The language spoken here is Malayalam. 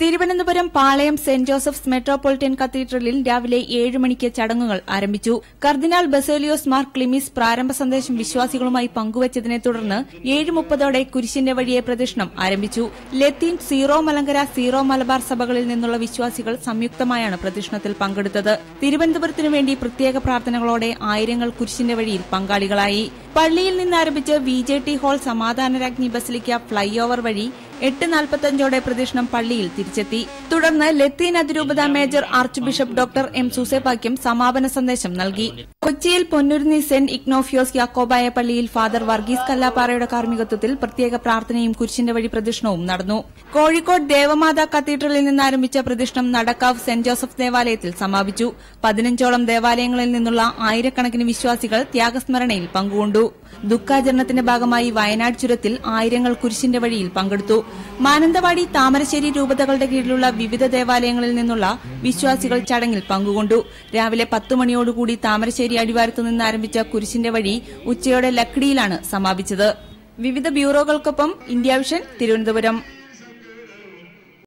Thiruvananthapuram Palayam saint Joseph's metropolitan കത്തീഡ്രലിൽ രാവിലെ ഏഴ് മണിക്ക് ചടങ്ങുകൾ ആരംഭിച്ചു. കർദിനാൾ ബസേലിയോസ് മാർ ക്ലിമിസ് പ്രാരംഭ സന്ദേശം വിശ്വാസികളുമായി പങ്കുവച്ചതിനെ തുടർന്ന് ഏഴ് മുപ്പതോടെ കുരിശിന്റെ വഴിയെ പ്രദക്ഷിണം ആരംഭിച്ചു. ലത്തീൻ സീറോ മലങ്കര സീറോ മലബാർ സഭകളിൽ നിന്നുള്ള വിശ്വാസികൾ സംയുക്തമായാണ് പ്രദക്ഷിണത്തിൽ പങ്കെടുത്തത്. തിരുവനന്തപുരത്തിനു വേണ്ടി പ്രത്യേക പ്രാർത്ഥനകളോടെ ആയിരങ്ങൾ കുരിശിന്റെ വഴിയിൽ പങ്കാളികളായി. പള്ളിയിൽ നിന്നാരംഭിച്ച് വി ജെ ടി ഹാൾ സമാധാനരാജ്ഞി ബസിലിക്ക ഫ്ളൈ ഓവർ വഴി എട്ട് നാൽപ്പത്തഞ്ചോടെ പ്രദക്ഷിണം പള്ളിയിൽ തിരിച്ചെത്തി. തുടർന്ന് ലത്തീൻ അതിരൂപത major archbishop doctor M Soosapakiam സമാപന സന്ദേശം നൽകി. കൊച്ചിയിൽ പൊന്നുരുന്നി സെന്റ് ഇഗ്നോഫിയോസ് യാക്കോബായ പള്ളിയിൽ ഫാദർ വർഗീസ് കല്ലാപ്പാറയുടെ കാർമ്മികത്വത്തിൽ പ്രത്യേക പ്രാർത്ഥനയും കുരിശിന്റെ വഴി പ്രദക്ഷിണവും നടന്നു. കോഴിക്കോട് ദേവമാതാ കത്തീഡ്രലിൽ നിന്നാരംഭിച്ച പ്രദക്ഷിണം നടക്കാവ് സെന്റ് ജോസഫ് ദേവാലയത്തിൽ സമാപിച്ചു. പതിനഞ്ചോളം ദേവാലയങ്ങളിൽ നിന്നുള്ള ആയിരക്കണക്കിന് വിശ്വാസികൾ ത്യാഗസ്മരണയിൽ പങ്കുകൊണ്ടു. ദുഃഖാചരണത്തിന്റെ ഭാഗമായി വയനാട് ചുരത്തിൽ ആയിരങ്ങൾ കുരിശിന്റെ വഴിയിൽ പങ്കെടുത്തു. മാനന്തവാടി താമരശ്ശേരി രൂപതകളുടെ കീഴിലുള്ള വിവിധ ദേവാലയങ്ങളിൽ നിന്നുള്ള വിശ്വാസികൾ ചടങ്ങിൽ പങ്കുകൊണ്ടു. രാവിലെ പത്ത് മണിയോടുകൂടി താമരശ്ശേരി അടിവാരത്തു നിന്ന് ആരംഭിച്ച കുരിശിന്റെ വഴി ഉച്ചയോടെ ലക്കിടിയിലാണ് സമാപിച്ചത്. വിവിധ ബ്യൂറോകൾക്കൊപ്പം ഇന്ത്യ വിഷൻ തിരുവനന്തപുരം.